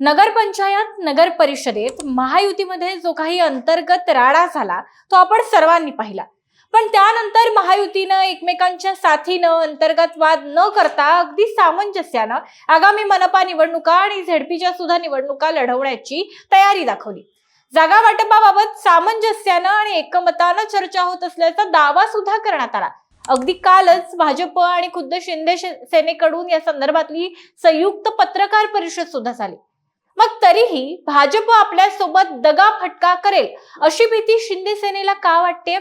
नगरपंचायत नगर परिषदेत महायुतीमध्ये जो काही अंतर्गत राडा झाला तो आपण सर्वांनी पाहिला. पण त्यानंतर महायुतीनं एकमेकांच्या साथीनं अंतर्गत वाद न करता अगदी सामंजस्यानं आगामी मनपा निवडणुका आणि झेडपीच्या सुद्धा निवडणुका लढवण्याची तयारी दाखवली. जागा वाटपाबाबत सामंजस्यानं आणि एकमतानं चर्चा होत असल्याचा दावा सुद्धा करण्यात आला. अगदी कालच भाजप आणि खुद्द शिंदे सेनेकडून या संदर्भातली संयुक्त पत्रकार परिषद सुद्धा झाली. मग तरीही भाजप आपल्यासोबत दगा फटका करेल अशी भीती शिंदे सेनेला का वाटते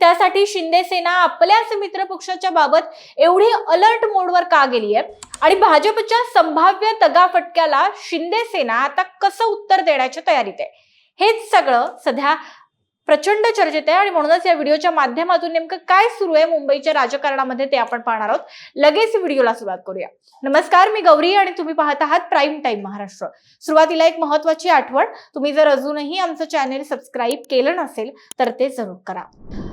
त्यासाठी शिंदे सेना आपल्याच मित्र पक्षाच्या बाबत एवढी अलर्ट मोडवर का गेली आहे आणि भाजपच्या संभाव्य दगा फटक्याला शिंदे सेना आता कसं उत्तर देण्याच्या तयारीत आहे? हेच सगळं सध्या प्रचंड चर्चेत आहे आणि म्हणूनच या व्हिडिओच्या माध्यमातून नेमकं काय सुरू आहे मुंबईच्या राजकारणामध्ये ते आपण पाहणार आहोत. लगेच व्हिडिओला सुरुवात करूया. नमस्कार मी गौरी आणि तुम्ही पाहत आहात प्राईम टाइम महाराष्ट्र. सुरुवातीला एक महत्वाची आठवण. तुम्ही जर अजूनही आमचं चॅनेल सबस्क्राईब केलं नसेल तर ते जरूर करा.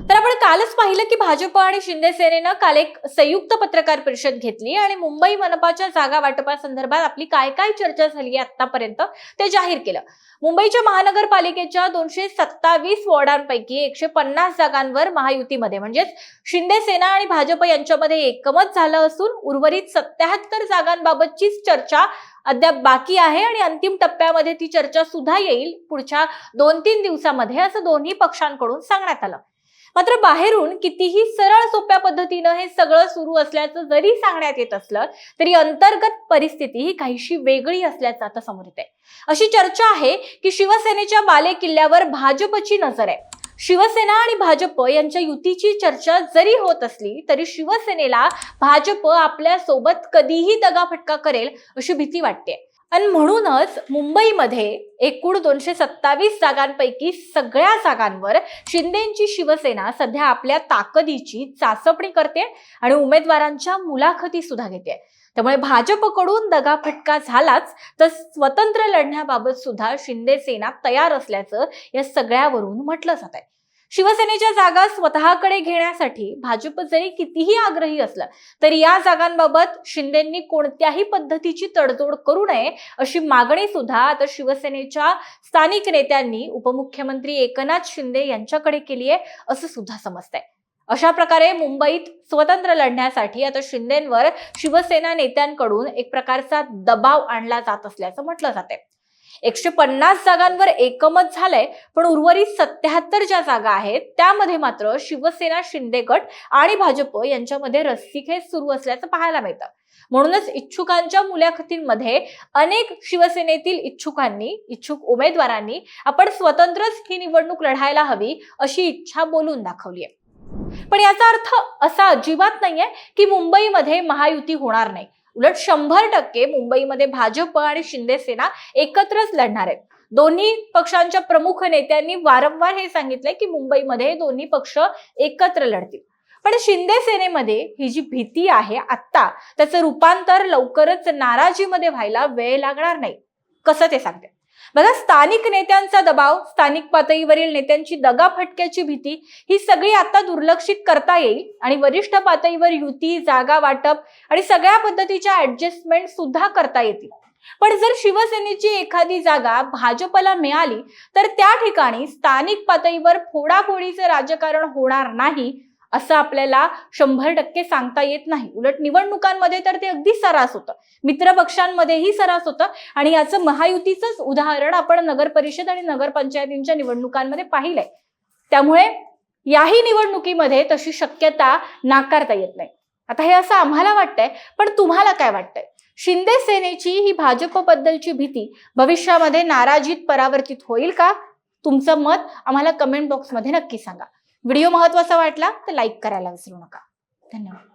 तर आपण कालच पाहिलं की भाजप आणि शिंदे सेनेनं काल एक संयुक्त पत्रकार परिषद घेतली आणि मुंबई मनपाच्या जागा वाटपासंदर्भात आपली काय काय चर्चा झाली आहे आतापर्यंत ते जाहीर केलं. मुंबईच्या महानगरपालिकेच्या दोनशे सत्तावीस वॉर्डांपैकी एकशे पन्नास जागांवर महायुतीमध्ये म्हणजेच शिंदे सेना आणि भाजप यांच्यामध्ये एकमत झालं असून उर्वरित सत्याहत्तर जागांबाबतचीच चर्चा अद्याप बाकी आहे आणि अंतिम टप्प्यामध्ये ती चर्चा सुद्धा येईल पुढच्या दोन तीन दिवसामध्ये असं दोन्ही पक्षांकडून सांगण्यात आलं. मात्र बाहेरून कितीही सरळ सोप्या पद्धतीनं हे सगळं सुरू असल्याचं जरी सांगण्यात येत असलं तरी अंतर्गत परिस्थिती ही काहीशी वेगळी असल्याचं आता समोर येत आहे अशी चर्चा आहे की शिवसेनेच्या बाले किल्ल्यावर भाजपची नजर आहे. शिवसेना आणि भाजप यांच्या युतीची चर्चा जरी होत असली तरी शिवसेनेला भाजप आपल्यासोबत कधीही दगाफटका करेल अशी भीती वाटते आणि म्हणूनच मुंबईमध्ये एकूण दोनशे सत्तावीस जागांपैकी सगळ्या जागांवर शिंदेची शिवसेना सध्या आपल्या ताकदीची चाचपणी करते आणि उमेदवारांच्या मुलाखती सुद्धा घेते. त्यामुळे भाजपकडून दगाफटका झालाच तर स्वतंत्र लढण्याबाबत सुद्धा शिंदे सेना तयार असल्याचं या सगळ्यावरून म्हटलं जात आहे शिवसेनेच्या जागा स्वतःकडे घेण्यासाठी भाजप जरी कितीही आग्रही असलं तरी या जागांबाबत शिंदेंनी कोणत्याही पद्धतीची तडजोड करू नये अशी मागणी सुद्धा आता शिवसेनेच्या स्थानिक नेत्यांनी उपमुख्यमंत्री एकनाथ शिंदे यांच्याकडे केली आहे असं सुद्धा समजतंय. अशा प्रकारे मुंबईत स्वतंत्र लढण्यासाठी आता शिंदेंवर शिवसेना नेत्यांकडून एक प्रकारचा दबाव आणला जात असल्याचं म्हटलं जाते एकशे पन्नास जागांवर एकमत झालंय पण उर्वरित सत्याहत्तर ज्या जागा आहेत त्यामध्ये मात्र शिवसेना शिंदे गट आणि भाजप यांच्यामध्ये रस्सीखेच सुरू असल्याचं पाहायला मिळतं. म्हणूनच इच्छुकांच्या मुलाखतींमध्ये अनेक शिवसेनेतील इच्छुकांनी इच्छुक उमेदवारांनी आपण स्वतंत्रच ही निवडणूक लढायला हवी अशी इच्छा बोलून दाखवली आहे पण याचा अर्थ असा अजिबात नाहीये की मुंबईमध्ये महायुती होणार नाही. उलट शंभर टक्के मुंबईमध्ये भाजप आणि शिंदे सेना एकत्रच लढणार आहेत. दोन्ही पक्षांच्या प्रमुख नेत्यांनी वारंवार हे सांगितलंय की मुंबईमध्ये दोन्ही पक्ष एकत्र लढतील. पण शिंदे सेनेमध्ये ही जी भीती आहे आत्ता त्याचं रूपांतर लवकरच नाराजीमध्ये व्हायला वेळ लागणार नाही. कसं ते सांगते बघा स्थानिक नेत्यांचा दबाव स्थानिक पातळीवरील नेत्यांची दगाफटक्याची भीती ही सगळी आता दुर्लक्षित करता येईल आणि वरिष्ठ पातळीवर युती जागा वाटप आणि सगळ्या पद्धतीच्या ऍडजस्टमेंट सुद्धा करता येतील. पण जर शिवसेनेची एखादी जागा भाजपला मिळाली तर त्या ठिकाणी स्थानिक पातळीवर फोडाफोडीचं राजकारण होणार नाही असं आपल्याला शंभर टक्के सांगता येत नाही. उलट निवडणुकांमध्ये तर ते अगदी सरास होतं. मित्रपक्षांमध्येही सरास होतं. आणि याचं महायुतीचंच उदाहरण आपण नगर परिषद आणि नगरपंचायतींच्या निवडणुकांमध्ये पाहिलंय. त्यामुळे याही निवडणुकीमध्ये तशी शक्यता नाकारता येत नाही. आता हे असं आम्हाला वाटतंय पण तुम्हाला काय वाटतंय? शिंदे सेनेची ही भाजपबद्दलची भीती भविष्यामध्ये नाराजीत परावर्तित होईल का? तुमचं मत आम्हाला कमेंट बॉक्समध्ये नक्की सांगा. व्हिडिओ महत्त्वाचा वाटला तर लाईक करायला विसरू नका. धन्यवाद.